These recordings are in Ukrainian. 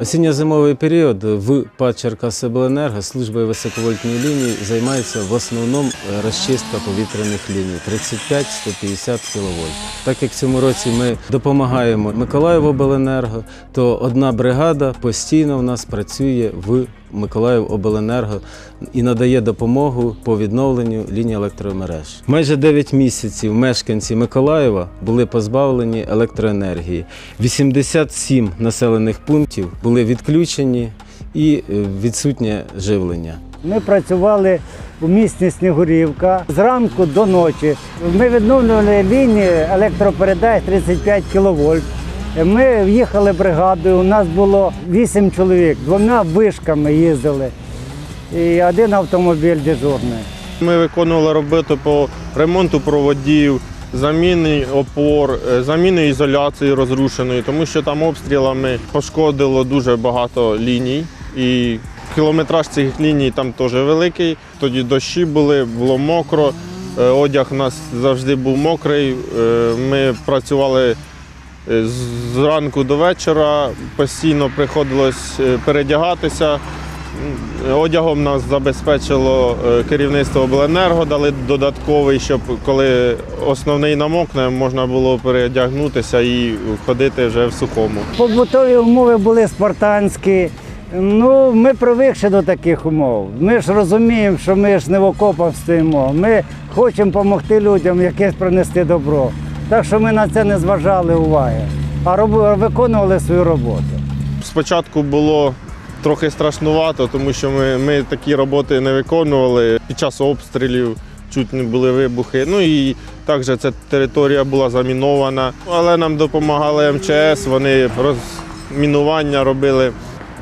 Осінньо-зимовий період в ПАД Черкасобленерго службою високовольтної лінії займається в основному розчистка повітряних ліній 35-150 кВт. Так як цьому році ми допомагаємо Миколаївобленерго, то одна бригада постійно в нас працює в Миколаївобленерго і надає допомогу по відновленню лінії електромереж. Майже 9 місяців мешканці Миколаєва були позбавлені електроенергії. 87 населених пунктів були відключені і е, відсутнє живлення. Ми працювали у місті Снігурівка зранку до ночі. Ми відновлювали лінії електропередач 35 кВт. Ми в'їхали бригадою, у нас було 8 чоловік, двома вишками їздили і один автомобіль дежурний. Ми виконували роботу по ремонту проводів, заміни опор, е, заміни ізоляції розрушеної, тому що там обстрілами пошкодило дуже багато ліній. І кілометраж цих ліній там теж великий. Тоді дощі були, було мокро. е, Одяг у нас завжди був мокрий. е, Ми працювали е, зранку до вечора, постійно приходилось е, передягатися. Одягом нас забезпечило е, керівництво обленерго, дали додатковий, щоб коли основний намокне, можна було передягнутися і ходити вже в сухому. Побутові умови були спартанські. Ну, ми привикші до таких умов. Ми ж розуміємо, що ми ж не в окопах стоїмо. Ми хочемо допомогти людям, якесь принести добро. Так що ми на це не зважали уваги, а виконували свою роботу. Спочатку було трохи страшнувато, тому що ми, ми такі роботи не виконували. Під час обстрілів чуть не були вибухи. Ну і також ця територія була замінована. Але нам допомагали МЧС, вони розмінування робили.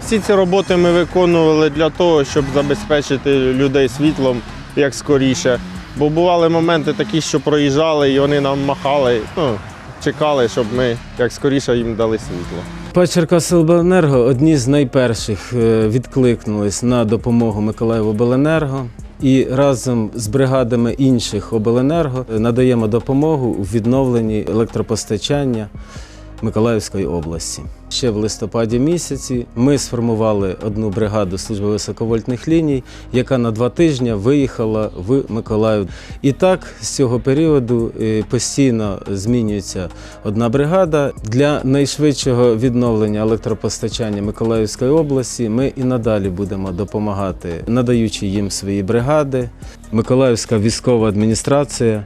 Всі ці роботи ми виконували для того, щоб забезпечити людей світлом як скоріше. Бо бували моменти такі, що проїжджали і вони нам махали. Ну, чекали, щоб ми як скоріше їм дали світло. ПАД Черкасобленерго одні з найперших е, відкликнулись на допомогу Миколаївобленерго. І разом з бригадами інших обленерго надаємо допомогу у відновленні електропостачання Миколаївської області. Ще в листопаді місяці ми сформували одну бригаду служби високовольтних ліній, яка на два тижні виїхала в Миколаїв. І так з цього періоду е, постійно змінюється одна бригада. Для найшвидшого відновлення електропостачання Миколаївської області ми і надалі будемо допомагати, надаючи їм свої бригади. Миколаївська військова адміністрація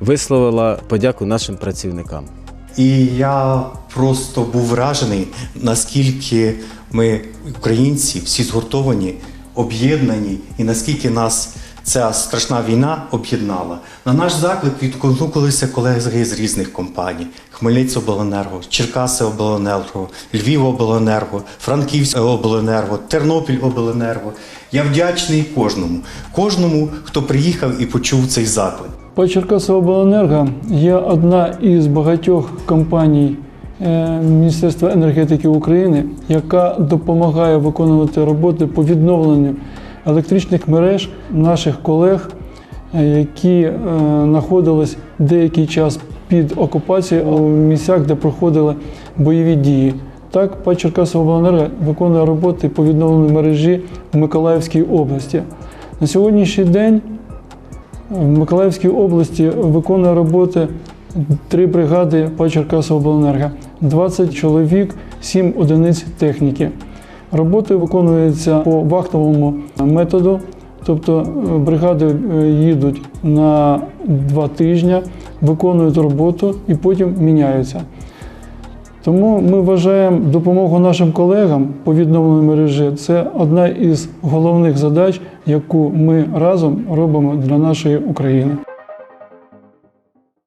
висловила подяку нашим працівникам. І я просто був вражений, наскільки ми, українці, всі згуртовані, об'єднані, і наскільки нас ця страшна війна об'єднала. На наш заклик відгукнулися колеги з різних компаній: Хмельницькобленерго, Черкаси обленерго, Львів обленерго, Франківськ обленерго, Тернопіль обленерго. Я вдячний кожному, кожному, хто приїхав і почув цей заклик. По Черкасобленерго є одна із багатьох компаній е, Міністерства енергетики України, яка допомагає виконувати роботи по відновленню електричних мереж наших колег, е, які е, знаходились деякий час під окупацією у місцях, де проходили бойові дії. Так, ПАД Черкасобленерго виконує роботи по відновленню мережі в Миколаївській області. На сьогоднішній день в Миколаївській області виконує роботи три бригади по Черкасовобленерго, 20 чоловік, 7 одиниць техніки. Роботи виконуються по вахтовому методу, тобто е, бригади е, їдуть на два тижні, виконують роботу і потім міняються. Тому ми вважаємо допомогу нашим колегам по відновленню мережі це одна із головних задач, яку ми разом робимо для нашої України.